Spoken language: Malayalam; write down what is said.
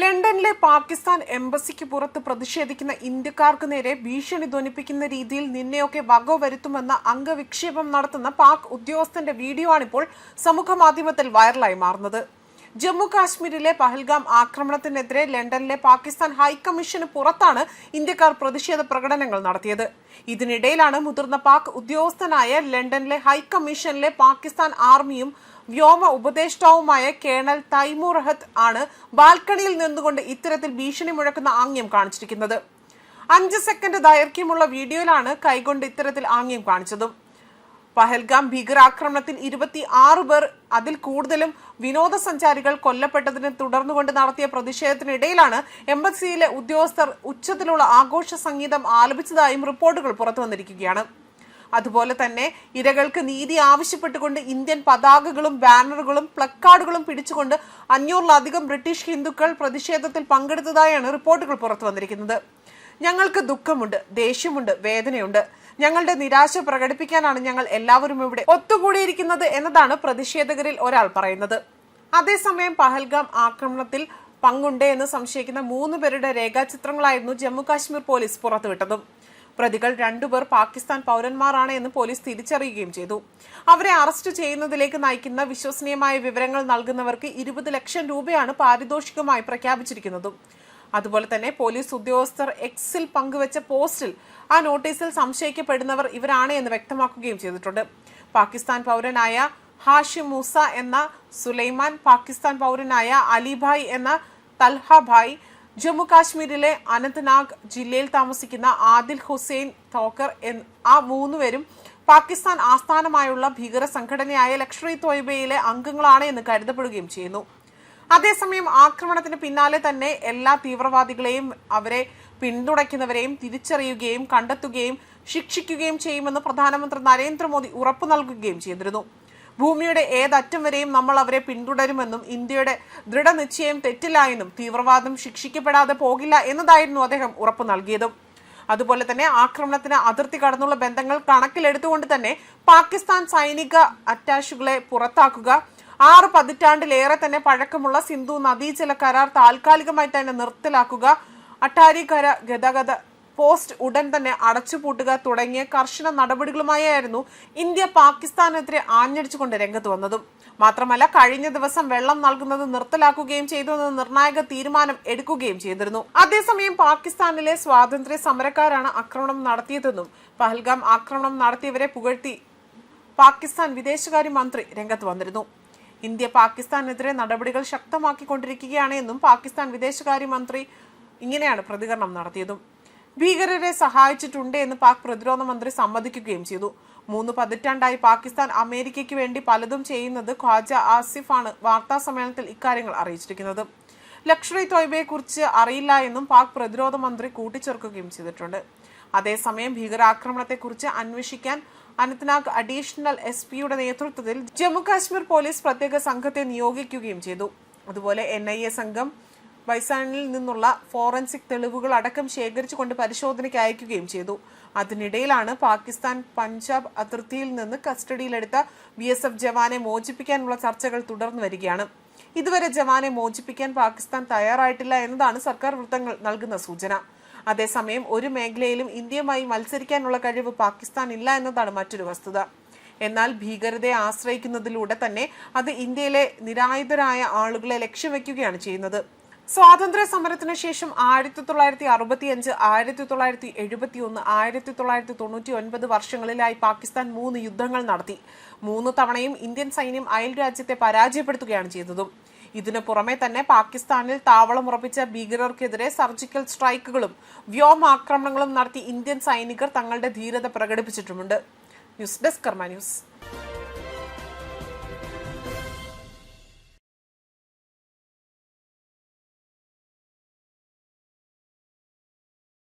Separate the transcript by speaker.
Speaker 1: ലണ്ടനിലെ പാകിസ്ഥാൻ എംബസിക്ക് പുറത്ത് പ്രതിഷേധിക്കുന്ന ഇന്ത്യക്കാർക്ക് നേരെ ഭീഷണി ധ്വനിപ്പിക്കുന്ന രീതിയിൽ നിന്നെയൊക്കെ വക വരുത്തുമെന്ന അംഗവിക്ഷേപം നടത്തുന്ന പാക് ഉദ്യോഗസ്ഥന്റെ വീഡിയോ ആണിപ്പോൾ സമൂഹ മാധ്യമത്തിൽ വൈറലായി മാറുന്നത്. ജമ്മു കാശ്മീരിലെ പഹൽഗാം ആക്രമണത്തിനെതിരെ ലണ്ടനിലെ പാകിസ്ഥാൻ ഹൈക്കമ്മീഷന് പുറത്താണ് ഇന്ത്യക്കാർ പ്രതിഷേധ പ്രകടനങ്ങൾ നടത്തിയത്. ഇതിനിടയിലാണ് മുതിർന്ന പാക് ഉദ്യോഗസ്ഥനായ ലണ്ടനിലെ ഹൈക്കമ്മീഷനിലെ പാകിസ്ഥാൻ ആർമിയും വ്യോമ ഉപദേഷ്ടാവുമായ കേണൽ തൈമൂർ റഹത്ത് ആണ് ബാൽക്കണിയിൽ നിന്നുകൊണ്ട് ഇത്തരത്തിൽ ഭീഷണി മുഴക്കുന്ന ആംഗ്യം കാണിച്ചിരിക്കുന്നത്. അഞ്ച് സെക്കൻഡ് ദൈർഘ്യമുള്ള വീഡിയോയിലാണ് കൈകൊണ്ട് ഇത്തരത്തിൽ ആംഗ്യം കാണിച്ചതും. പഹൽഗാം ഭീകരാക്രമണത്തിൽ ഇരുപത്തി ആറ് പേർ അതിൽ കൂടുതലും വിനോദസഞ്ചാരികൾ കൊല്ലപ്പെട്ടതിനെ തുടർന്നുകൊണ്ട് നടത്തിയ പ്രതിഷേധത്തിനിടയിലാണ് എംബസിയിലെ ഉദ്യോഗസ്ഥർ ഉച്ചത്തിലുള്ള ആഘോഷ സംഗീതം ആലപിച്ചതായും റിപ്പോർട്ടുകൾ പുറത്തു വന്നിരിക്കുകയാണ്. അതുപോലെ തന്നെ ഇരകൾക്ക് നീതി ആവശ്യപ്പെട്ടുകൊണ്ട് ഇന്ത്യൻ പതാകകളും ബാനറുകളും പ്ലക്കാർഡുകളും പിടിച്ചുകൊണ്ട് അഞ്ഞൂറിലധികം ബ്രിട്ടീഷ് ഹിന്ദുക്കൾ പ്രതിഷേധത്തിൽ പങ്കെടുത്തതായാണ് റിപ്പോർട്ടുകൾ പുറത്തു വന്നിരിക്കുന്നത്. ഞങ്ങൾക്ക് ദുഃഖമുണ്ട് ദേഷ്യമുണ്ട് വേദനയുണ്ട്. ഞങ്ങളുടെ നിരാശ പ്രകടിപ്പിക്കാനാണ് ഞങ്ങൾ എല്ലാവരും ഇവിടെ ഒത്തുകൂടിയിരിക്കുന്നത് എന്നതാണ് പ്രതിഷേധകരിൽ ഒരാൾ പറയുന്നത്. അതേസമയം പഹൽഗാം ആക്രമണത്തിൽ പങ്കുണ്ട് എന്ന് സംശയിക്കുന്ന മൂന്ന് പേരുടെ രേഖാചിത്രങ്ങളായിരുന്നു ജമ്മു കാശ്മീർ പോലീസ് പുറത്തുവിട്ടതും. പ്രതികൾ രണ്ടുപേർ പാകിസ്ഥാൻ പൗരന്മാരാണ് എന്ന് പോലീസ് തിരിച്ചറിയുകയും ചെയ്തു. അവരെ അറസ്റ്റ് ചെയ്യുന്നതിലേക്ക് നയിക്കുന്ന വിശ്വസനീയമായ വിവരങ്ങൾ നൽകുന്നവർക്ക് ഇരുപത് ലക്ഷം രൂപയാണ് പാരിതോഷികമായി പ്രഖ്യാപിച്ചിരിക്കുന്നതും. അതുപോലെ തന്നെ പോലീസ് ഉദ്യോഗസ്ഥർ എക്സിൽ പങ്കുവച്ച പോസ്റ്റിൽ ആ നോട്ടീസിൽ സംശയിക്കപ്പെടുന്നവർ ഇവരാണ് എന്ന് വ്യക്തമാക്കുകയും ചെയ്തിട്ടുണ്ട്. പാകിസ്ഥാൻ പൗരനായ ഹാഷിം മൂസ എന്ന സുലൈമാൻ പാകിസ്ഥാൻ പൗരനായ അലിഭായ് എന്ന തൽഹ ഭായ് ജമ്മു കാശ്മീരിലെ അനന്ത്നാഗ് ജില്ലയിൽ താമസിക്കുന്ന ആദിൽ ഹുസൈൻ തോക്കർ ആ മൂന്നുപേരും പാകിസ്ഥാൻ ആസ്ഥാനമായുള്ള ഭീകര സംഘടനയായ ലക്ഷറി തോയ്ബയിലെ അംഗങ്ങളാണ് എന്ന് കരുതപ്പെടുകയും ചെയ്യുന്നു. അതേസമയം ആക്രമണത്തിന് പിന്നാലെ തന്നെ എല്ലാ തീവ്രവാദികളെയും അവരെ പിന്തുണയ്ക്കുന്നവരെയും തിരിച്ചറിയുകയും കണ്ടെത്തുകയും ശിക്ഷിക്കുകയും ചെയ്യുമെന്ന് പ്രധാനമന്ത്രി നരേന്ദ്രമോദി ഉറപ്പു നൽകുകയും ചെയ്തിരുന്നു. ഭൂമിയുടെ ഏതറ്റം വരെയും നമ്മൾ അവരെ പിന്തുടരുമെന്നും ഇന്ത്യയുടെ ദൃഢനിശ്ചയം തെറ്റില്ല എന്നും തീവ്രവാദം ശിക്ഷിക്കപ്പെടാതെ പോകില്ല എന്നതായിരുന്നു അദ്ദേഹം ഉറപ്പു നൽകിയതും. അതുപോലെ തന്നെ ആക്രമണത്തിന് അതിർത്തി കടന്നുള്ള ബന്ധങ്ങൾ കണക്കിലെടുത്തുകൊണ്ട് തന്നെ പാകിസ്ഥാൻ സൈനിക അറ്റാഷുകളെ പുറത്താക്കുക ആറ് പതിറ്റാണ്ടിലേറെ തന്നെ പഴക്കമുള്ള സിന്ധു നദീജല കരാർ താൽക്കാലികമായി തന്നെ നിർത്തലാക്കുക. അട്ടാരിക്കര കര ഗതാഗത പോസ്റ്റ് ഉടൻ തന്നെ അടച്ചുപൂട്ടുക തുടങ്ങിയ കർശന നടപടികളുമായായിരുന്നു ഇന്ത്യ പാകിസ്ഥാനെതിരെ ആഞ്ഞടിച്ചുകൊണ്ട് രംഗത്ത് വന്നതും. മാത്രമല്ല കഴിഞ്ഞ ദിവസം വെള്ളം നൽകുന്നത് നിർത്തലാക്കുകയും ചെയ്തു എന്ന നിർണായക തീരുമാനം എടുക്കുകയും ചെയ്തിരുന്നു. അതേസമയം പാകിസ്ഥാനിലെ സ്വാതന്ത്ര്യ സമരക്കാരാണ് ആക്രമണം നടത്തിയതെന്നും പഹൽഗാം ആക്രമണം നടത്തിയവരെ പുകഴ്ത്തി പാകിസ്ഥാൻ വിദേശകാര്യ മന്ത്രി രംഗത്ത് വന്നിരുന്നു. ഇന്ത്യ പാകിസ്ഥാനെതിരെ നടപടികൾ ശക്തമാക്കിക്കൊണ്ടിരിക്കുകയാണ് എന്നും പാകിസ്ഥാൻ വിദേശകാര്യമന്ത്രി ഇങ്ങനെയാണ് പ്രതികരണം നടത്തിയതും. ഭീകരരെ സഹായിച്ചിട്ടുണ്ട് എന്ന് പാക് പ്രതിരോധ മന്ത്രി സമ്മതിക്കുകയും ചെയ്തു. മൂന്ന് പതിറ്റാണ്ടായി പാകിസ്ഥാൻ അമേരിക്കയ്ക്ക് വേണ്ടി പലതും ചെയ്യുന്നത് ഖ്വാജ ആസിഫ് ആണ് വാർത്താ സമ്മേളനത്തിൽ ഇക്കാര്യങ്ങൾ അറിയിച്ചിരിക്കുന്നത്. ലക്ഷറി തോയ്ബയെക്കുറിച്ച് അറിയില്ല എന്നും പാക് പ്രതിരോധ മന്ത്രി കൂട്ടിച്ചേർക്കുകയും ചെയ്തിട്ടുണ്ട്. അതേസമയം ഭീകരാക്രമണത്തെക്കുറിച്ച് അന്വേഷിക്കാൻ അനന്ത്നാഗ് അഡീഷണൽ എസ് പിയുടെ നേതൃത്വത്തിൽ ജമ്മുകാശ്മീർ പോലീസ് പ്രത്യേക സംഘത്തെ നിയോഗിക്കുകയും ചെയ്തു. അതുപോലെ എൻ ഐ എ സംഘം വൈസാനിൽ നിന്നുള്ള ഫോറൻസിക് തെളിവുകൾ അടക്കം ശേഖരിച്ചുകൊണ്ട് പരിശോധനയ്ക്ക് അയക്കുകയും ചെയ്തു. അതിനിടയിലാണ് പാകിസ്ഥാൻ പഞ്ചാബ് അതിർത്തിയിൽ നിന്ന് കസ്റ്റഡിയിലെടുത്ത ബി എസ് എഫ് ജവാനെ മോചിപ്പിക്കാനുള്ള ചർച്ചകൾ തുടർന്നു വരികയാണ്. ഇതുവരെ ജവാനെ മോചിപ്പിക്കാൻ പാകിസ്ഥാൻ തയ്യാറായിട്ടില്ല എന്നതാണ് സർക്കാർ വൃത്തങ്ങൾ നൽകുന്ന സൂചന. അതേസമയം ഒരു മേഖലയിലും ഇന്ത്യയുമായി മത്സരിക്കാനുള്ള കഴിവ് പാകിസ്ഥാൻ ഇല്ല എന്നതാണ് മറ്റൊരു വസ്തുത. എന്നാൽ ഭീകരതയെ ആശ്രയിക്കുന്നതിലൂടെ തന്നെ അത് ഇന്ത്യയിലെ നിരായുധരായ ആളുകളെ ലക്ഷ്യം വയ്ക്കുകയാണ് ചെയ്യുന്നത്. സ്വാതന്ത്ര്യ സമരത്തിന് ശേഷം ആയിരത്തി തൊള്ളായിരത്തി അറുപത്തി അഞ്ച് ആയിരത്തി തൊള്ളായിരത്തി എഴുപത്തി ഒന്ന് ആയിരത്തി തൊള്ളായിരത്തി തൊണ്ണൂറ്റി ഒൻപത് വർഷങ്ങളിലായി പാകിസ്ഥാൻ മൂന്ന് യുദ്ധങ്ങൾ നടത്തി. മൂന്ന് തവണയും ഇന്ത്യൻ സൈന്യം അയൽ രാജ്യത്തെ പരാജയപ്പെടുത്തുകയാണ് ചെയ്തതും. ഇതിനു പുറമെ തന്നെ പാകിസ്ഥാനിൽ താവളമുറപ്പിച്ച ഭീകരർക്കെതിരെ സർജിക്കൽ സ്ട്രൈക്കുകളും വ്യോമാക്രമണങ്ങളും നടത്തി ഇന്ത്യൻ സൈനികർ തങ്ങളുടെ ധീരത പ്രകടിപ്പിച്ചിട്ടുമുണ്ട്. News desk Karma news.